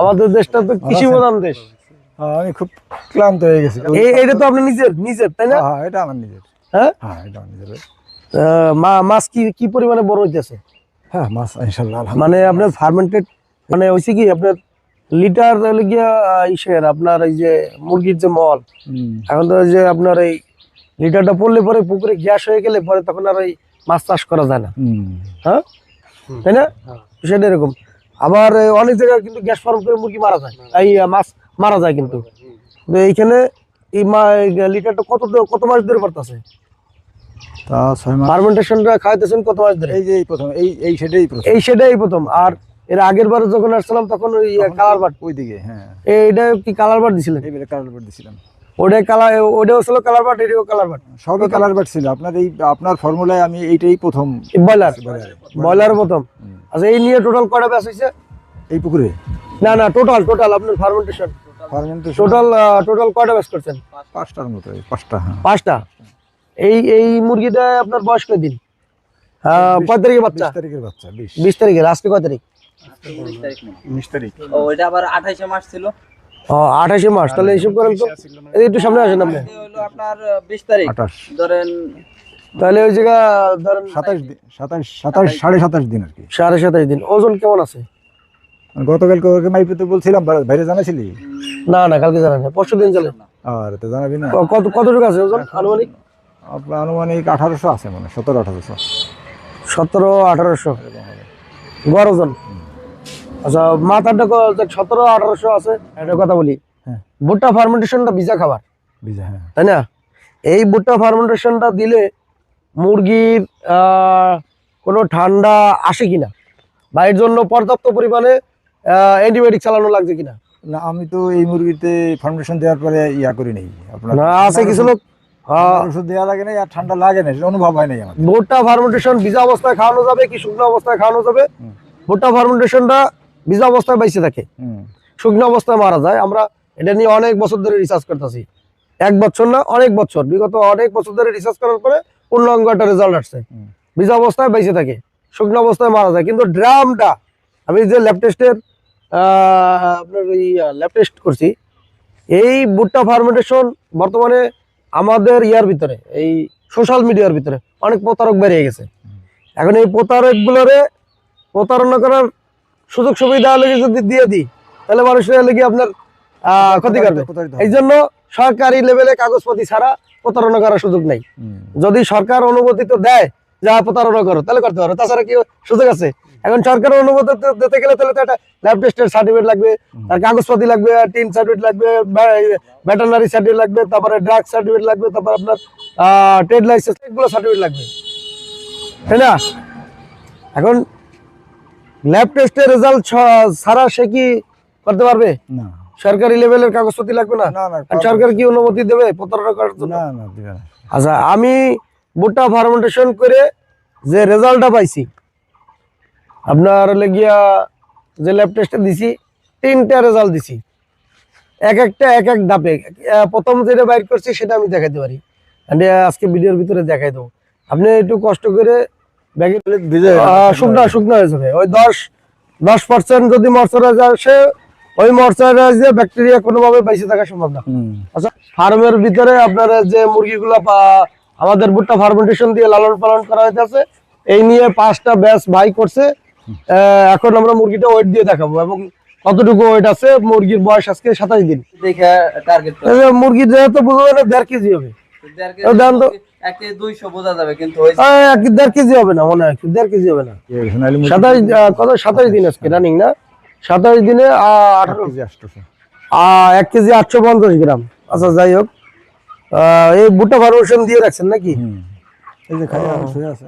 আমাদের দেশটা তো কৃষি প্রধান দেশ। হ্যাঁ, আমি খুব ক্লান্ত হয়ে গেছি। এটা তো আপনি নিজের নিজের তাই না? হ্যাঁ এটা আমার নিজের। হ্যাঁ? হ্যাঁ এটা আমার নিজের। মা- মাছ কি কি পরিমাণে বড় হইতেছে? হ্যাঁ মাছ ইনশাল্লাহ মানে আপনার ফার্মেন্টেড মানে হয়েছে কি আপনার লিটার হলে গিয়া ইসের আপনার এই যে মুরগির যে মল এখন তো ওই যে আপনার এই লিটারটা পড়লে পরে পুকুরে গ্যাস হয়ে গেলে পরে তখন আর ওই মাছ চাষ করা যায় না। হ্যাঁ? তাই না? সেটা এরকম। আবার অনেক জায়গায় কিন্তু গ্যাস ফার্ম করে মুরগি মারা যায়। এই মাছ মারা যায় কিন্তু। এইখানে এই লিটারটা কত কত মাস ধরে পড়তেছে তা ছয় মাস। ফার্মেন্টেশনটা খাইতেছেন কত মাস ধরে? এই যে এই প্রথম এই এই সেটাই প্রথম। এই সেটাই প্রথম। আর এর আগের বার যখন আসছিলাম তখন ওই কালার বাট। হ্যাঁ। কি কালার বাট দিছিলেন? এই কালার বাট দিছিলাম। ওটাই কালার ওটাও ছিল কালার বাট এটাও কালার বাট। সবই কালার বাট ছিল। আপনার এই আপনার ফর্মুলায় আমি এইটাই প্রথম ব্রয়লার। প্রথম। আচ্ছা এই নিয়ে টোটাল কয়টা ব্যাস হয়েছে এই পুকুরে? না না টোটাল টোটাল আপনার ফার্মেন্টেশন ফার্মেন্টেশন টোটাল টোটাল কয়টা ব্যাস করছেন? পাঁচটার মতো এই পাঁচটা হ্যাঁ। পাঁচটা? এই এই মুরগিটা আপনার বয়স কয় দিন? কয় তারিখে বাচ্চা? বিশ তারিখের বাচ্চা বিশ। তারিখের আজকে কয় তারিখ? বিশ তারিখ। ও আবার আঠাইশে মাস ছিল। ও আঠাশে মাস তাহলে হিসেব করেন তো? একটু সামনে আসেন আপনি। হলো আপনার বিশ তারিখ। ধরেন তাহলে ওই জায়গা ধরেন সাতাশ দিন সাতাশ সাতাশ সাড়ে সাতাশ দিন আর কি। সাড়ে সাতাশ দিন। ওজন কেমন আছে? গতকালকে ওকে মাইপে তো বলছিলাম বাইরে জানাছিলি না না কালকে জানা পরশু দিন চলে আর তো জানাবি না। কত কতটুকু আছে ওজন আনুমানিক? আপনার আনুমানিক আঠারোশো আছে মানে সতেরো আঠারোশো। সতেরো আঠারোশো। গড় ওজন? আচ্ছা মাথাটা সতেরো আঠারোশো আছে একটা কথা বলি। হ্যাঁ। ভুট্টা ফার্মেন্টেশনটা ভিজা খাবার। বিজা হ্যাঁ। তাই না? এই ভুট্টা ফার্মেন্টেশনটা দিলে মুরগির কোনো ঠান্ডা আসে কিনা? বা এর জন্য পর্যাপ্ত পরিমাণে অ্যান্টিবায়োটিক চালানো লাগছে কিনা? না আমি তো এই মুরগিতে ফাউন্ডেশন দেওয়ার পরে ইয়া করি নাই। আপনার আছে কিছু লোক? ওষুধ দেওয়া লাগে না আর ঠান্ডা লাগে না সেটা অনুভব হয় নাই আমার ভুট্টা ফার্মেন্টেশন ভিজা অবস্থায় খাওয়ানো যাবে কি শুকনো অবস্থায় খাওয়ানো যাবে। ভুট্টা ফার্মেন্টেশনটা ভিজা অবস্থায় বাইসে থাকে। শুকনো অবস্থায় মারা যায়। আমরা এটা নিয়ে অনেক বছর ধরে রিসার্চ করতেছি। এক বছর না অনেক বছর। বিগত অনেক বছর ধরে রিসার্চ করার পরে একটা রেজাল্ট আসছে। ভিজা অবস্থায় বেঁচে থাকে শুকনো অবস্থায় মারা যায়। কিন্তু ড্রামটা আমি যে ল্যাব টেস্টের আপনার ওই ল্যাব টেস্ট করছি এই ভুট্টা ফার্মেন্টেশন বর্তমানে আমাদের ইয়ার ভিতরে এই সোশ্যাল মিডিয়ার ভিতরে অনেক প্রতারক বেরিয়ে গেছে। এখন এই প্রতারকগুলোরে প্রতারণা করার সুযোগ সুবিধা লেগে যদি দিয়ে দিই তাহলে মানুষের লেগে আপনার ক্ষতি করবে। এই জন্য সরকারি লেভেলে কাগজপত্র ছাড়া প্রতারণা করার সুযোগ নেই। যদি সরকার অনুমতি তো দেয় যা প্রতারণা করো তাহলে করতে পারো। তাছাড়া কি সুযোগ আছে? এখন সরকার অনুমতি দিতে গেলে তাহলে তো একটা ল্যাব টেস্টের সার্টিফিকেট লাগবে, তার কাগজপাতি লাগবে টিন সার্টিফিকেট লাগবে ভেটেনারি সার্টিফিকেট লাগবে, তারপরে ড্রাগ সার্টিফিকেট লাগবে, তারপর আপনার ট্রেড লাইসেন্স এগুলো সার্টিফিকেট লাগবে। তাই না? এখন ল্যাব টেস্টের রেজাল্ট ছাড়া সে কি করতে পারবে? না। সরকারি লেভেলের কাগজপাতি লাগবে না? সরকার কি অনুমতি দেবে প্রতারণা করার জন্য? না না আচ্ছা আমি ভুট্টা ফার্মেন্টেশন করে যে রেজাল্টটা পাইছি আপনার হলে গিয়া যে ল্যাব টেস্টে দিছি তিনটা রেজাল্ট দিছি। এক একটা এক এক ধাপে। আহ, প্রথম যেটা বাইর করছি সেটা আমি দেখাইতে পারি। আজকে ভিডিওর ভিতরে দেখাই দেবো। আপনি একটু কষ্ট করে ব্যাগে শুকনা শুকনো হয়ে যাবে। ওই দশ দশ পার্সেন্ট যদি মর্চারাইজ আসে ওই মর্চারাইজে ব্যাকটেরিয়া কোনোভাবে বেঁচে থাকা সম্ভব না। আচ্ছা ফার্মের ভিতরে আপনার যে মুরগিগুলো আমাদের ভুট্টা ফার্মেন্টেশন দিয়ে লালন পালন করা হইতেছে এই নিয়ে পাঁচটা ব্যাচ ভাই করছে। এখন আমরা মুরগিটা ওয়েট দিয়ে দেখাবো এবং কতটুকু ওয়েট আছে মুরগির বয়স আজকে সাতাশ দিন। মুরগি যেহেতু বুঝা না দেড় কেজি হবে। ও দাম তো- একে দুইশো বোঝা যাবে কিন্তু ওই আহ, এক দেড় কেজি হবে না মনে হয়। দেড় কেজি হবে না। সাতাশ দিন আজকে রানিং না? সাতাশ দিনে এক কেজি আটশো পঞ্চাশ গ্রাম। আচ্ছা যাই হোক। এই বুটা ফার্মেশন দিয়ে রাখছেন নাকি। এই যে খাই আছে।